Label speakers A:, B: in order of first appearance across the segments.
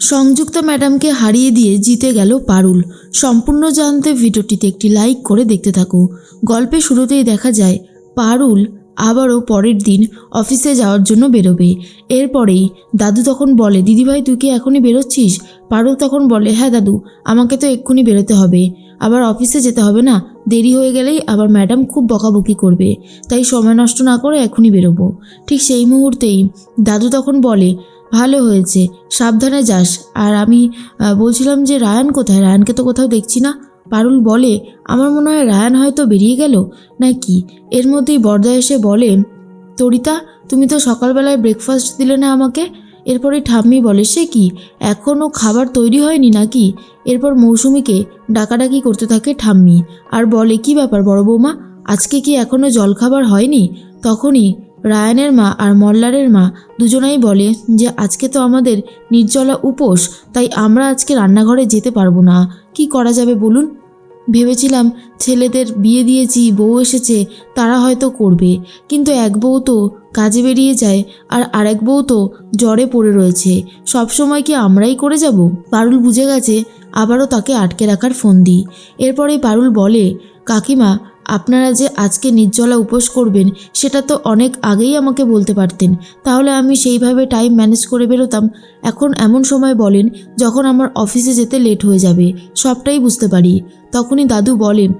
A: সংযুক্তা ম্যাডামকে হারিয়ে দিয়ে জিতে গেল পারুল। সম্পূর্ণ জানতে ভিডিওটিতে একটি লাইক করে দেখতে থাকো। গল্পের শুরুতেই দেখা যায়, পারুল আবারও পরের দিন অফিসে যাওয়ার জন্য বেরোবে। এরপরেই দাদু তখন বলে, দিদিভাই, তুই কি এখনই বেরোচ্ছিস? পারুল তখন বলে হ্যাঁ দাদু, আমাকে তো এক্ষুনি বেরোতে হবে। আবার অফিসে যেতে হবে না? দেরি হয়ে গেলেই আবার ম্যাডাম খুব বকাবকি করবে। তাই সময় নষ্ট না করে এখনই বেরোবো। ঠিক সেই মুহূর্তেই দাদু তখন বলে ভালো হয়েছে, সাবধানে যাস। আর আমি বলছিলাম যে রায়ান কোথায়? রায়ানকে তো কোথাও দেখছি না। পারুল বলে, আমার মনে হয় রায়ান হয়তো বেরিয়ে গেল। নাকি? এর মধ্যেই বর্দা এসে বলে, তরিতা, তুমি তো সকালবেলায় ব্রেকফাস্ট দিলে না আমাকে? এরপরে ঠাম্মি বলে, সে কি? এখনও খাবার তৈরি হয়নি নাকি? এরপর মৌসুমিকে ডাকাডাকি করতে থাকে ঠাম্মি। আর বলে, কি ব্যাপার বড় বৌমা? আজকে কি এখনও জলখাবার হয়নি? তখনই রায়ানের মা আর মল্লারের মা দুজনাই বলে যে, আজকে তো আমাদের নির্জলা উপোস, তাই আমরা আজকে রান্নাঘরে যেতে পারব না। কি করা যাবে বলুন? ভেবেছিলাম ছেলেদের বিয়ে দিয়েছি, বউ এসেছে, তারা হয়তো করবে। কিন্তু এক বউ তো কাজে বেরিয়ে যায় আর আরেক বউ তো জ্বরে পড়ে রয়েছে। সব সময় কি আমরাই করে যাব? পারুল বুঝে গেছে, আবারও তাকে আটকে রাখার ফোন দিই এরপরেই পারুল বলে, কাকিমা আপনারা যে আজকে নির্জলা উপোস করবেন, সেটা তো অনেক আগেই আমাকে বলতে পারতেন। তাহলে আমি সেইভাবে টাইম ম্যানেজ করে বেরোতাম। এখন এমন সময় বলেন, যখন আমার অফিসে যেতে লেট হয়ে যাবে, সবটাই বুঝতে পারি। তখনই দাদু বলেন,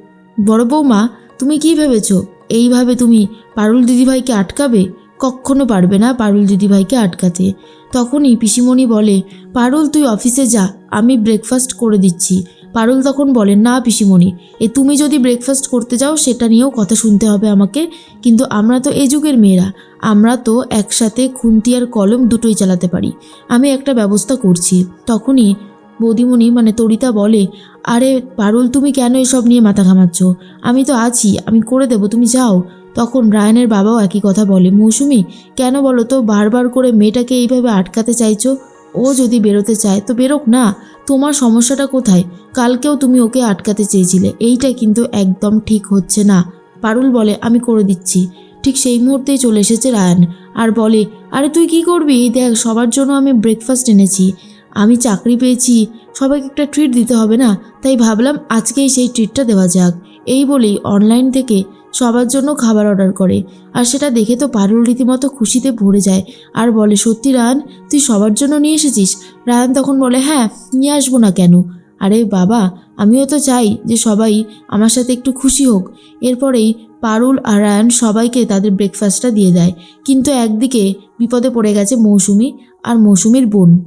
A: বড় বৌমা, তুমি কি ভেবেছো? এইভাবে তুমি পারুল দিদিভাইকে আটকাবে? কখনো পারবে না পারুল দিদিভাইকে আটকাতে? তখনই পিসিমণি বলে, পারুল, তুই অফিসে যা, আমি ব্রেকফাস্ট করে দিচ্ছি। পারুল তখন বলেন, না পিসিমণি, এ তুমি যদি ব্রেকফাস্ট করতে যাও, সেটা নিয়েও কথা শুনতে হবে আমাকে। কিন্তু আমরা তো এই যুগের মেয়েরা। আমরা তো একসাথে খুন্তি আর কলম দুটোই চালাতে পারি। আমি একটা ব্যবস্থা করছি। তখনই বৌদিমণি মানে তরিতা বলে, আরে পারুল, তুমি কেন এসব নিয়ে মাথা ঘামাচ্ছ? আমি তো আছি, আমি করে দেবো, তুমি যাও। তখন রায়নের বাবাও একই কথা বলে, মৌসুমি, কেন বলো তো, বারবার করে মেয়েটাকে এইভাবে আটকাতে চাইছো? ও যদি বেরোতে চায় তো বেরোক না। তোমার সমস্যাটা কোথায়? কালকেও তুমি ওকে আটকাতে চেয়েছিলে। এইটা কিন্তু একদম ঠিক হচ্ছে না। পারুল বলে, আমি করে দিচ্ছি। ঠিক সেই মুহূর্তেই চলে এসেছে রায়ান। আর বলে, আরে তুই কি করবি? দেখ, সবার জন্য আমি ব্রেকফাস্ট এনেছি। আমি চাকরি পেয়েছি। সবাইকে একটা ট্রিট দিতে হবে না? তাই ভাবলাম আজকেই সেই ট্রিটটা দেওয়া যাক। এই বলেই অনলাইন থেকে সবার জন্য খাবার অর্ডার করে। আর সেটা দেখে তো পারুল রীতিমতো খুশিতে ভরে যায়। আর বলে, সত্যি রায়ান তুই সবার জন্য নিয়ে এসেছিস? রায়ান তখন বলে হ্যাঁ নিয়ে আসব না কেন? আরে বাবা, আমিও তো চাই যে সবাই আমার সাথে একটু খুশি হোক। এরপরেই পারুল আর রায়ান সবাইকে তাদের ব্রেকফাস্টটা দিয়ে দেয়। কিন্তু একদিকে বিপদে পড়ে গেছে মৌসুমি আর মৌসুমির বোন।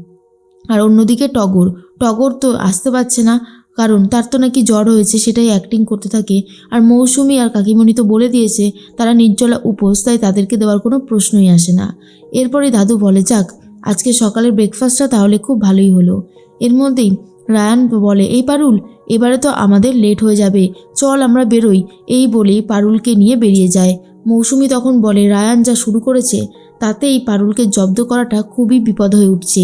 A: আর অন্যদিকে টগর। টগর তো আসতে পারছে না। কারণ তার তো নাকি জ্বর হয়েছে, সেটাই অ্যাক্টিং করতে থাকে। আর মৌসুমি আর কাকিমণি তো বলে দিয়েছে, তারা নির্জলা উপোস, তাই তাদেরকে দেওয়ার কোনো প্রশ্নই আসে না। এরপরে দাদু বলে, যাক, আজকে সকালের ব্রেকফাস্টটা তাহলে খুব ভালোই হলো। এর মধ্যেই রায়ান বলে, এই পারুল, এবারে তো আমাদের লেট হয়ে যাবে। চল আমরা বেরোই। এই বলেই পারুলকে নিয়ে বেরিয়ে যায়। মৌসুমি তখন বলে, রায়ান যা শুরু করেছে, তাতেই পারুলকে জব্দ করাটা খুবই বিপদ হয়ে উঠছে।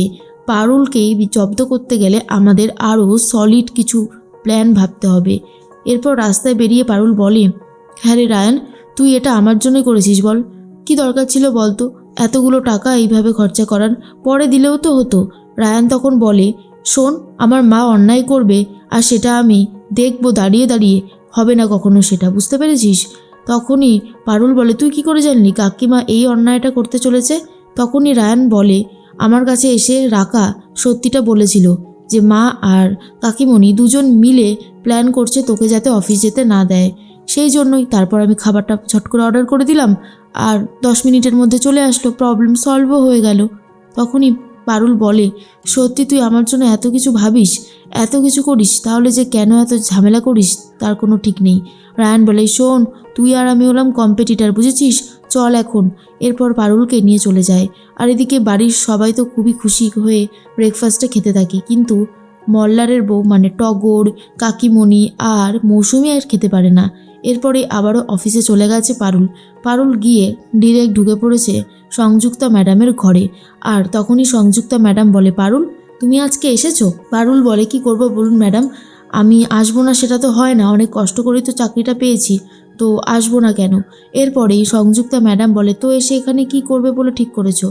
A: পারুলকে জব্দ করতে গেলে আমাদের আরও সলিড কিছু প্ল্যান ভাবতে হবে। এরপর রাস্তায় বেরিয়ে পারুল বলে হ্যাঁ রে রায়ান, তুই এটা আমার জন্যই করেছিস বল। কি দরকার ছিল বলতো এতগুলো টাকা এইভাবে খরচা করার পরে দিলেও তো হতো। রায়ান তখন বলে, শোন, আমার মা অন্যায় করবে আর সেটা আমি দেখব দাঁড়িয়ে দাঁড়িয়ে। হবে না কখনো সেটা, বুঝতে পেরেছিস? তখনই পারুল বলে, তুই কি করে জানলি কাকিমা এই অন্যায়টা করতে চলেছে? তখনই রায়ান বলে আমার কাছে এসে রাকা সত্যিটা বলেছিল যে মা আর কাকিমণি দুজন মিলে প্ল্যান করছে তোকে যাতে অফিস যেতে না দেয়। সেই জন্যই তারপর আমি খাবারটা ছট করে অর্ডার করে দিলাম আর দশ মিনিটের মধ্যে চলে আসলো। প্রবলেম সলভও হয়ে গেল। তখনই পারুল বলে, সত্যি তুই আমার জন্য এত কিছু ভাবিস, এত কিছু করিস, তাহলে যে কেন এত ঝামেলা করিস, তার কোনো ঠিক নেই। রায়ান বলে, শোন, তুই আর আমি হলাম কম্পিটিটার বুঝেছিস? চল এখন। এরপর পারুলকে নিয়ে চলে যায়। আর এদিকে বাড়ির সবাই তো খুবই খুশি হয়ে ব্রেকফাস্টে খেতে থাকে। কিন্তু মল্লারের বউ মানে টগর, কাকিমণি আর মৌসুমি আর খেতে পারে না। এরপরে আবারও অফিসে চলে গেছে পারুল। পারুল গিয়ে ডিরেক্ট ঢুকে পড়েছে সংযুক্তা ম্যাডামের ঘরে। আর তখনই সংযুক্তা ম্যাডাম বলে, পারুল, তুমি আজকে এসেছ? পারুল বলে, কি করব বলুন ম্যাডাম, আমি আসব না, সেটা তো হয় না। অনেক কষ্ট করেই তো চাকরিটা পেয়েছি। তো আসব না কেন? এরপরেই সংযুক্তা ম্যাডাম বলে, তো এসে এখানে কি করবে বলে ঠিক করেছ?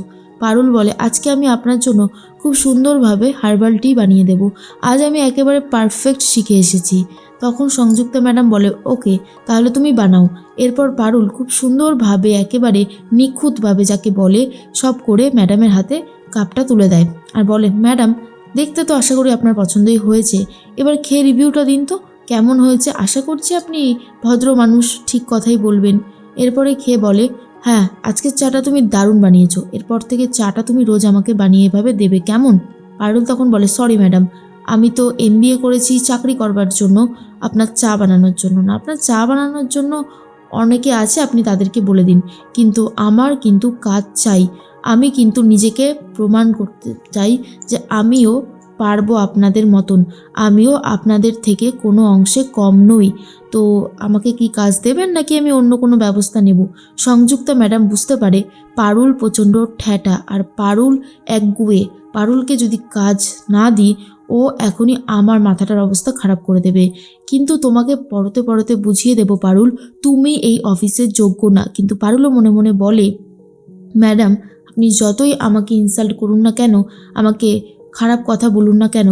A: পারুল বলে, আজকে আমি আপনার জন্য খুব সুন্দরভাবে হার্বাল টি বানিয়ে দেব। আজ আমি একেবারে পারফেক্ট শিখে এসেছি। তখন সংযুক্তা ম্যাডাম বলে, ওকে, তাহলে তুমি বানাও। এরপর পারুল খুব সুন্দরভাবে একেবারে নিখুঁতভাবে যাকে বলে, সব করে ম্যাডামের হাতে কাপটা তুলে দেয় আর বলে, ম্যাডাম, দেখতে তো আশা করি আপনার পছন্দই হয়েছে। এবার খেয়ে রিভিউটা দিন তো। কেমন হয়েছে আশা করছি আপনি ভদ্র মানুষ, ঠিক কথাই বলবেন। এরপরে খেয়ে বলে হ্যাঁ আজকের চাটা তুমি দারুণ বানিয়েছো। এরপর থেকে চাটা তুমি রোজ আমাকে বানিয়ে এভাবে দেবে, কেমন? পারুল তখন বলে, সরি ম্যাডাম, আমি তো এম করেছি চাকরি করবার জন্য, আপনার চা বানানোর জন্য না। আপনার চা বানানোর জন্য অনেকে আছে, আপনি তাদেরকে বলে দিন। কিন্তু আমার কিন্তু কাজ চাই। আমি কিন্তু নিজেকে প্রমাণ করতে চাই যে আমিও পারব আপনাদের মতন। আমিও আপনাদের থেকে কোনো অংশে কম নই। তো আমাকে কি কাজ দেবেন নাকি আমি অন্য কোনো ব্যবস্থা নেব? সংযুক্তা ম্যাডাম বুঝতে পারে, পারুল প্রচণ্ড ঠ্যাটা আর পারুল একগুয়ে পারুলকে যদি কাজ না দিই, ও এখনই আমার মাথাটার অবস্থা খারাপ করে দেবে। কিন্তু তোমাকে পরতে পরতে বুঝিয়ে দেব পারুল, তুমি এই অফিসের যোগ্য না। কিন্তু পারুলও মনে মনে বলে, ম্যাডাম, আপনি যতই আমাকে ইনসাল্ট করুন না কেন, আমাকে খারাপ কথা বলুন না কেন?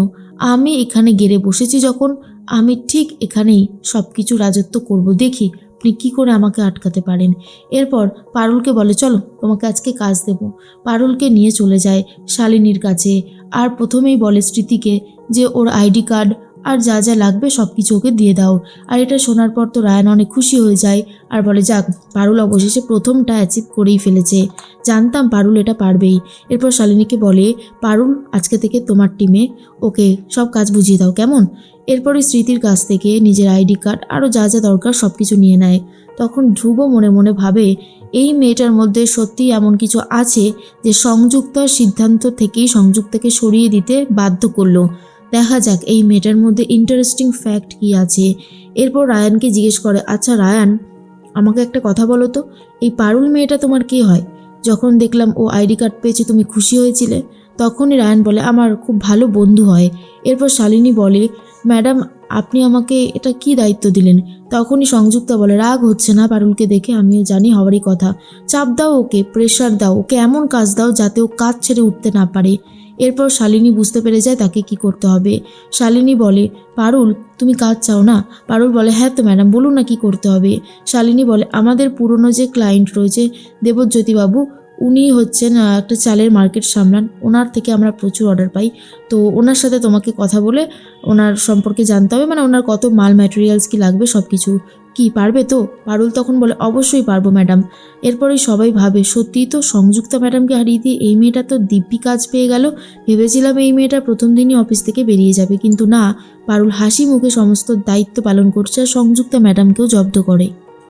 A: আমি এখানে গেড়ে বসেছি যখন। আমি ঠিক এখানেই সব কিছু রাজত্ব করব। দেখি আপনি কী করে আমাকে আটকাতে পারেন। এরপর পারুলকে বলে, চলো, তোমাকে আজকে কাজ দেব। পারুলকে নিয়ে চলে যায় শালিনীর কাছে। আর প্রথমেই বলে স্মৃতিকে যে ওর আইডি কার্ড আর যা যা লাগবে সব কিছু ওকে দিয়ে দাও। আর এটা শোনার পর তো রায়ান অনেক খুশি হয়ে যায়। আর বলে, যাক, পারুল অবশেষে প্রথমটা অ্যাচিভ করেই ফেলেছে। জানতাম পারুল এটা পারবেই। এরপর শালিনীকে বলে, পারুল, আজকে থেকে তোমার টিমে ওকে সব কাজ বুঝিয়ে দাও, কেমন? এরপরে স্মৃতির কাছ থেকে নিজের আইডি কার্ড আরও যা যা দরকার সব কিছু নিয়ে নেয়। তখন ধ্রুব মনে মনে ভাবে, এই মেয়েটার মধ্যে সত্যিই এমন কিছু আছে যে সংযুক্তার সিদ্ধান্ত থেকেই সংযুক্তাকে সরিয়ে দিতে বাধ্য করল। দেখা যাক, এই মেয়েটার মধ্যে ইন্টারেস্টিং ফ্যাক্ট কি আছে। এরপর রায়ানকে জিজ্ঞেস করে আচ্ছা রায়ান, আমাকে একটা কথা বলো তো, এই পারুল মেয়েটা তোমার কে হয়? যখন দেখলাম ও আইডি কার্ড পেয়েছে, তুমি খুশি হয়েছিলে? তখনই রায়ান বলে, আমার খুব ভালো বন্ধু হয়। এরপর শালিনী বলে, ম্যাডাম, আপনি আমাকে এটা কি দায়িত্ব দিলেন? তখনই সংযুক্তা বলে, রাগ হচ্ছে না পারুলকে দেখে, আমিও জানি হওয়ারই কথা। চাপ দাও ওকে প্রেশার দাও, ওকে এমন কাজ দাও যাতে ও কাজ ছেড়ে উঠতে না পারে। এরপর শালিনী বুঝতে পেরে যায় তাকে কি করতে হবে। শালিনী বলে, পারুল, তুমি কাজ চাও না? পারুল বলে হ্যাঁ তো ম্যাডাম, বলুন না কি করতে হবে? শালিনী বলে, আমাদের পুরনো যে ক্লায়েন্ট রয়েছে দেবজ্যোতিবাবু উনি হচ্ছেন একটা চালের মার্কেট সামলান। ওনার থেকে আমরা প্রচুর অর্ডার পাই। তো ওনার সাথে তোমাকে কথা বলে, ওনার সম্পর্কে জানতে হবে। মানে ওনার কত মাল ম্যাটেরিয়ালস কি লাগবে সব কিছু কি পারবে তো? পারুল তখন বলে, অবশ্যই পারব, ম্যাডাম। এরপরেই সবাই ভাবে, সত্যিই তো সংযুক্তা ম্যাডামকে হারিয়ে দিয়ে এই মেয়েটা তো দিব্যি কাজ পেয়ে গেল। ভেবেছিলাম এই মেয়েটা প্রথম দিনই অফিস থেকে বেরিয়ে যাবে, কিন্তু না, পারুল হাসি মুখে সমস্ত দায়িত্ব পালন করছে আর সংযুক্তা ম্যাডামকেও জব্দ করে।